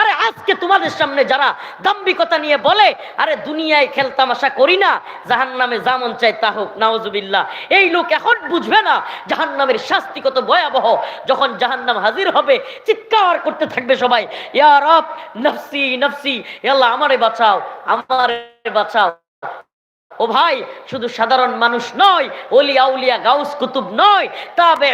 আরে আজকে তোমাদের সামনে যারা দাম্বিকতা নিয়ে বলে, আরে দুনিয়ায় খেলতামাশা করি না জাহান নামে জামন চাই তা হোক নাওয়াজ এই লোক এখন বুঝবে না জাহান নামের শাস্তি কত ভয়াবহ। যখন জাহান নাম হাজির হবে, চিৎকার করতে থাকবে সবাই ইয়ার নফসি নফসি আল্লাহ, আমারে বাঁচাও আমারে বাঁচাও। ও ভাই, শুধু সাধারণ মানুষ নয় অলি আউলিয়া গাউস কুতুব নয় তাবে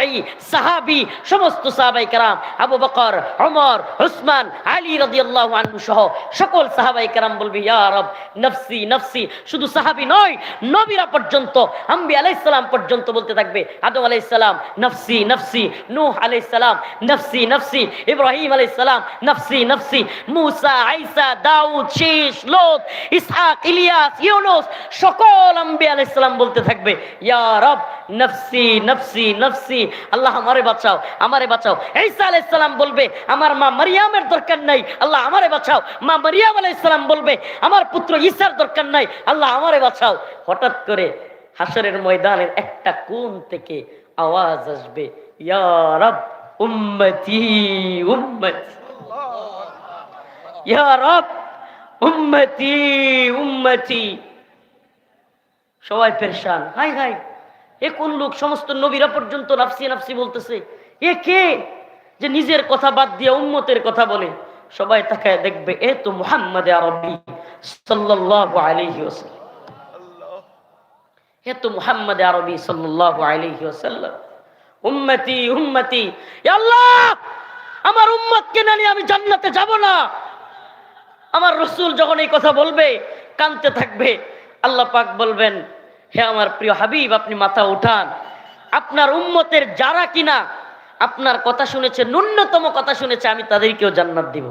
সাহাবি, সমস্ত সাহাবাই কারাম, আবু বকর অমর হুসমান আলী রদি আল্লাহ আনু সহ সকল সাহাবাই কারাম বলবি ইয়ারব নফসি নফসি, শুধু সাহাবি নয়, নবীরা পর্যন্ত, আম্বি আলাইসালাম পর্যন্ত বলতে থাকবে, আদম আলাইসালাম নফসি নফসি, নূহ আলাইসালাম নফসি নফসি, ইব্রাহিম আলাইসালাম নফসি নফসি, মুসা আইসা দাউদ শেষ লোত, ইসহাক, ইলিয়াস, ইউনুস সক সকল আম্বি আলাইসালাম বলতে থাকবে, ইয়া নফসি নফসি নফসি, আল্লাহ আমারে বাঁচাও আমারে বাঁচাও। ঈসা আলাইসালাম বলবে, আমার মা মারিয়ামের দরকার নাই, আল্লাহ আমারে বাঁচাও। মা মারিয়াম আলাইসালাম বলবে, আমার পুত্র ঈসার দরকার নাই, আল্লাহ আমারে বাঁচাও। হঠাৎ করে হাসরের ময়দানের একটা কোণ থেকে আওয়াজ আসবে, ইয়া উম্মতি উম্মতি, ইয়া উম্মতি উম্মতি। সবাই পেরেশান। High high. এ কোন লোক? সমস্ত নবীরা পর্যন্ত নাফসি নাফসি বলতেছে, এ কে? যে নিজের কথা বাদ দিয়ে উম্মতের কথা বলে। সবাই তাকায় দেখবে, এ তো মুহাম্মদ আরবি সাল্লাল্লাহু আলাইহি ওয়াসাল্লাম। এ তো মুহাম্মদ আরবি সাল্লাল্লাহু আলাইহি ওয়াসাল্লাম। উম্মতি উম্মতি আল্লাহ, আমার উম্মতকে না নিয়ে আমি জান্নাতে যাব না। আমার রসুল যখন এই কথা বলবে, কানতে থাকবে, আল্লাহ পাক বলবেন হে আমার প্রিয় হাবিব, আপনি মাথা উঠান। আপনার উম্মতের যারা কিনা আপনার কথা শুনেছে, ন্যূনতম কথা শুনেছে, আমি তাদেরকেও জান্নাত দিব।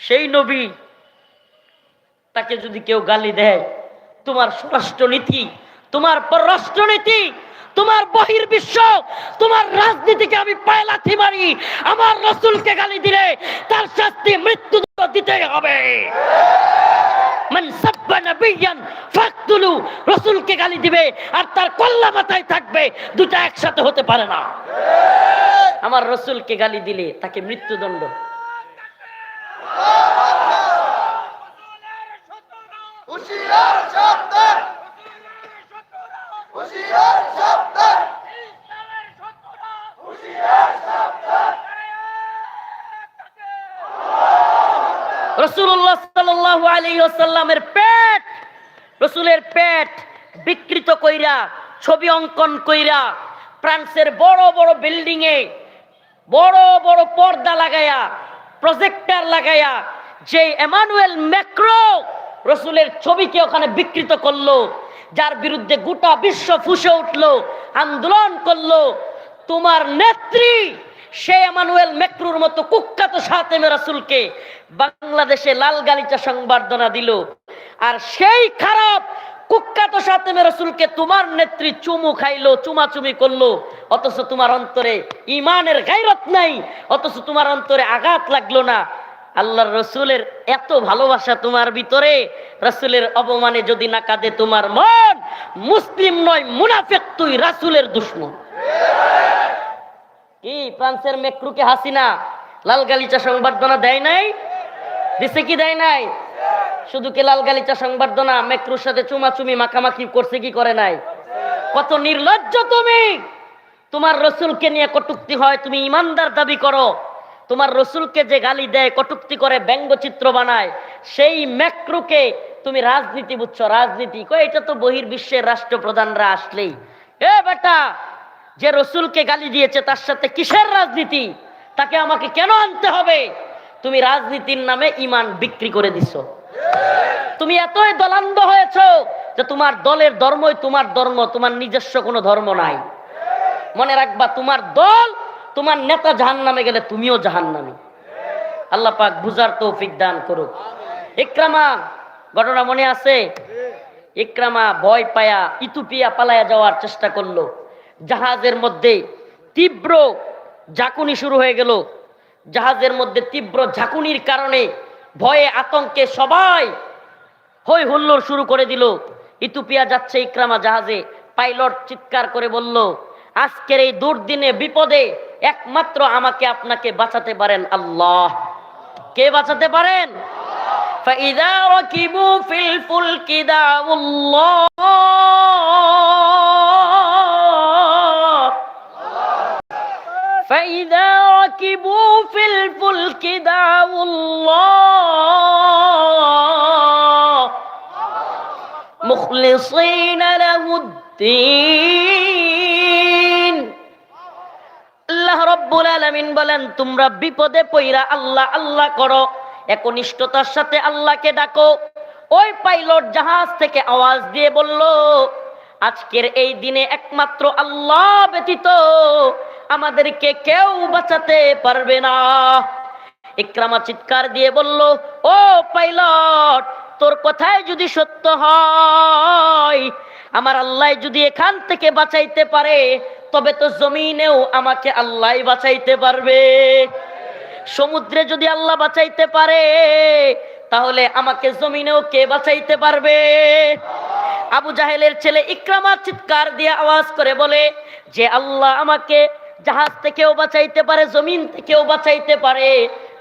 সেই নবী তাকে যদি কেউ গালি দেয়, তোমার স্বরাষ্ট্রনীতি, তোমার পররাষ্ট্রনীতি, তোমার বহির বিশ্ব তোমার রাজনীতিকে আমি পায়লাথি মারি, আমার রসুলকে গালি দিলে তার শাস্তি মৃত্যু দিতে হবে। মান নাবিয়ান ফাকতুলু, রসুলকে গালি দিবে আর তার কল্লা মাথায় থাকবে, দুটা একসাথে হতে পারে না। আমার রসুলকে গালি দিলে তাকে মৃত্যুদণ্ড। রসুল্লাহ সাল্লাল্লাহু আলাইহি ওয়াসাল্লামের পেট, রসুলের পেট বিকৃত কইরা, ছবি অঙ্কন কইরা, ফ্রান্সের বড় বড় বিল্ডিং এ বড় বড় পর্দা লাগায়া প্রজেক্টর লাগায়া যে এমানুয়েল ম্যাক্রো রসুলের ছবিকে ওখানে বিকৃত করল, যার বিরুদ্ধে গোটা বিশ্ব ফুসে উঠল, আন্দোলন করল, তোমার নেত্রী সে এমানুয়েল মেক্রুর মতো কুখ্যাত সাতেমে রাসুলকে বাংলাদেশে লাল গালিচা সংবর্ধনা দিল। আর সেই খারাপ কুখ্যাত সাতেমে রসুলকে তোমার নেত্রী চুমু খাইলো, চুমাচুমি করল। অথচ তোমার অন্তরে ইমানের গাইরত নাই, অথচ তোমার অন্তরে আঘাত লাগল না। আল্লাহর রসুলের এত ভালোবাসা তোমার ভিতরে, রসুলের অপমানে যদি না কাঁদে তোমার মন, মুসলিম নয়, মুনাফেক তুই রাসুলের দুশ্মন। কি ফ্রান্সের মেক্রুকে হাসিনা লাল গালিচা সংবর্ধনা দেয় নাই? দিছে কি দেয় নাই? শুধু কি লাল গালিচা সংবর্ধনা? মেক্রুর সাথে চুমাচুমি, মাখামাখি করছে কি করে নাই? কত নির্লজ্জ তুমি! তোমার রসুলকে নিয়ে কটুক্তি হয়, তুমি ইমানদার দাবি করো। তোমার রসুলকে যে গালি দেয়, কটুক্তি করে, ব্যঙ্গচিত্র বানায়, সেই ম্যাক্রুকে তুমি রাজনীতি বুঝছ, রাজনীতি। কই এটা তো বহির্বিশ্বের রাষ্ট্রপ্রধানরা আসলেই। এ বেটা! যে রসুলকে গালি দিয়েছে তার সাথে কিসের রাজনীতি? তাকে আমাকে কেন আনতে হবে? তুমি রাজনীতির নামে ইমান বিক্রি করে দিছো। তুমি এতই দলান্ধ হয়েছ যে তোমার দলের ধর্মই তোমার ধর্ম, তোমার নিজস্ব কোনো ধর্ম নাই। মনে রাখবা, তোমার দল, তোমার নেতা জাহান নামে গেলে তুমিও জাহান নামে আল্লাহ পাক বুঝার তৌফিক দান করুক। ইকরামা, ঘটনা মনে আছে? ইকরামা ভয় পায়া ইতুপিয়া পালায়া যাওয়ার চেষ্টা করল। জাহাজের মধ্যে তীব্র ঝাঁকুনি শুরু হয়ে গেল জাহাজের মধ্যে তীব্র ঝাঁকুনির কারণে ভয়ে আতঙ্কে সবাই হই হুল্লোড় শুরু করে দিল ইতুপিয়া যাচ্ছে ইকরামা জাহাজে পাইলট চিৎকার করে বলল আজকের এই দুর্দিনে বিপদে একমাত্র আমাকে আপনাকে বাঁচাতে পারেন আল্লাহ কে বাঁচাতে পারেন فإذا ركبوا في الفلك دعوا الله فإذا ركبوا في الفلك دعوا الله مخلصين له الدين আল্লাহ রব্বুল আলামিন বলেন তোমরা বিপদে পইরা আল্লাহ আল্লাহ করো একনিষ্ঠতার সাথে আল্লাহকে ডাকো ওই পাইলট জাহাজ থেকে আওয়াজ দিয়ে বলল আজকের এই দিনে একমাত্র আল্লাহ ব্যতীত আমাদেরকে কেউ বাঁচাতে পারবে না। ইকরামা চিৎকার দিয়ে বলল, ও পাইলট, তোর কথায় যদি সত্য হয়, আমার আল্লাহ যদি এখান থেকে বাঁচাইতে পারে, তবে তো জমিনেও আমাকে আল্লাহ বাঁচাইতে পারবে। সমুদ্রে যদি আল্লাহ বাঁচাইতে পারে, তাহলে আমাকে জমিনেও কে বাঁচাইতে পারবে? আবু জাহেলের ছেলে ইকরামা চিৎকার দিয়ে আওয়াজ করে বলে, যে আল্লাহ আমাকে জাহাজ থেকেও বাঁচাইতে পারে, জমিন থেকেও বাঁচাইতে পারে।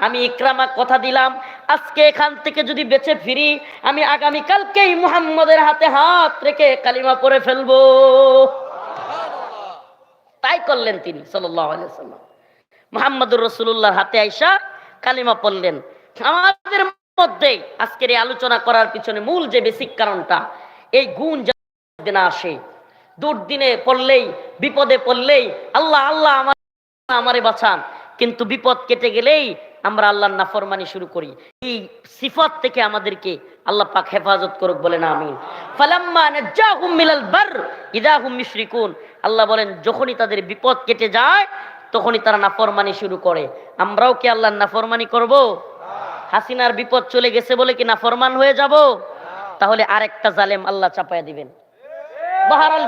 আমি ইকরামা কথা দিলাম, আজকে এখান থেকে যদি বেঁচে ফিরি, আমি আগামী কালকেই মুহাম্মদের হাতে হাত রেখে কালিমা পরে ফেলব। তাই করলেন তিনি সাল্লাম মোহাম্মদুর রসুল্লাহর হাতে আইসা কালিমা পড়লেন। আমাদের মধ্যে আজকের এই আলোচনা করার পিছনে মূল যে বেসিক কারণটা, এই গুণ যেন আসে দুর্দিনে পড়লেই, বিপদে পড়লেই আল্লাহ আল্লাহ আমার, আমারে বাঁচান। কিন্তু বিপদ কেটে গেলেই আমরা আল্লাহর নাফরমানি শুরু করি। এই সিফত থেকে আমাদেরকে আল্লাহ পাক হেফাজত করুক বলে না আমিন। ফালাম্মা নাজ্জাহুম মিনাল বার, ইদা হুম মুশরিকুন। আল্লাহ বলেন, যখনই তাদের বিপদ কেটে যায়, তখনই তারা নাফরমানি শুরু করে। আমরাও কি আল্লাহর নাফরমানি করব? হাসিনার বিপদ চলে গেছে বলে কি নাফরমান হয়ে যাব? তাহলে আরেকটা জালেম আল্লাহ চাপায়া দিবেন। বাহারাল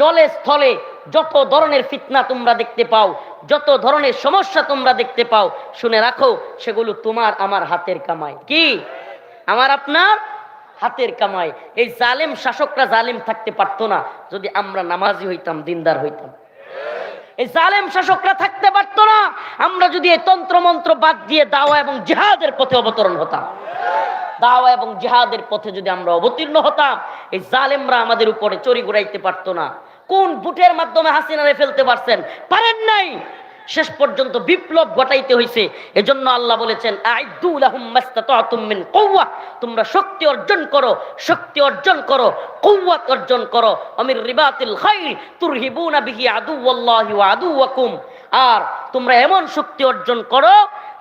জলে স্থলে যত ধরনের ফিতনা তোমরা দেখতে পাও, যত ধরনের সমস্যা তোমরা দেখতে পাও, শুনে রাখো, সেগুলো তোমার আমার হাতের কামাই। কি? আমার আপনার হাতের কামাই। এই জালেম শাসকরা জালেম থাকতে পারতো না, যদি আমরা নামাজি হইতাম, দিনদার হইতাম। এই জালেম শাসকরা থাকতে পারতো না, আমরা যদি এই তন্ত্র মন্ত্র বাদ দিয়ে দাওয়া এবং জিহাদের পথে অবতরণ হতাম। দাওয়া এবং জিহাদের পথে যদি আমরা অবতীর্ণ হতাম, এই জালেমরা আমাদের উপরে চড়ি ঘুরাইতে পারতো না। কোন বুটের মাধ্যমে হাসিনারে ফেলতে পারছেন? পারেন নাই। শেষ পর্যন্ত বিপ্লব ঘটাইতে হয়েছে এজন্য আল্লাহ বলেছেন তোমরা শক্তি অর্জন করো, শক্তি অর্জন করো, কুওয়াত অর্জন করো। আমির রিবাতিল খাইল তুরহিবুনা বিহি ওয়া আদুওয়াকুম। আর তোমরা এমন শক্তি অর্জন করো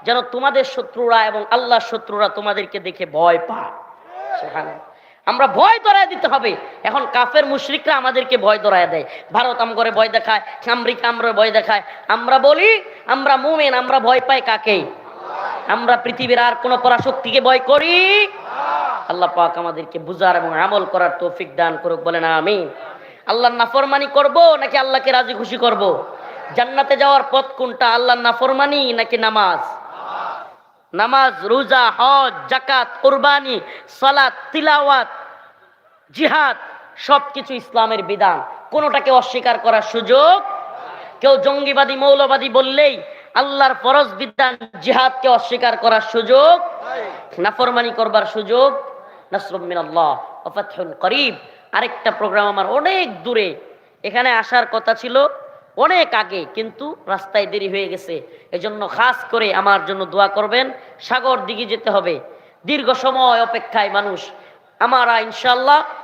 যেন তোমাদের শত্রুরা এবং আল্লাহর শত্রুরা তোমাদেরকে দেখে ভয় পায়। সেখানে আমরা ভয় ধরায় দিতে হবে। এখন কাফের মুশরিকরা আমাদেরকে ভয় ধরায় দেয়। ভারত আম করে ভয় দেখায়, আমেরিকা আমরা ভয় দেখায়। আমরা বলি, আমরা মুমেন, আমরা ভয় পাই কাকে? আমরা পৃথিবীর আর কোন পরাশক্তিকে ভয় করি? আল্লাহ পাক আমাদেরকে বুঝার এবং আমল করার তৌফিক দান করুক বলে না আমি আল্লাহর নাফরমানি করব নাকি আল্লাহকে রাজি খুশি করব? জান্নাতে যাওয়ার পথ কোনটা? আল্লাহর নাফরমানি নাকি নামাজ? নামাজ, রোজা, হজ জাকাত কোরবানি, সালাত, তিলাওয়াত, জিহাদ, সবকিছু ইসলামের বিধান। কোনোটাকে অস্বীকার করার সুযোগ কেউ জঙ্গিবাদী, মৌলবাদী বললেই আল্লাহর ফরজ বিধান জিহাদকে অস্বীকার করার সুযোগ, নাফরমানি করবার সুযোগ আরেকটা প্রোগ্রাম আমার অনেক দূরে। এখানে আসার কথা ছিল অনেক আগে কিন্তু রাস্তায় দেরি হয়ে গেছে। এজন্য খাস করে আমার জন্য দোয়া করবেন, সাগর দিকে যেতে হবে। দীর্ঘ সময় অপেক্ষায় মানুষ। আমারা ইনশাল্লাহ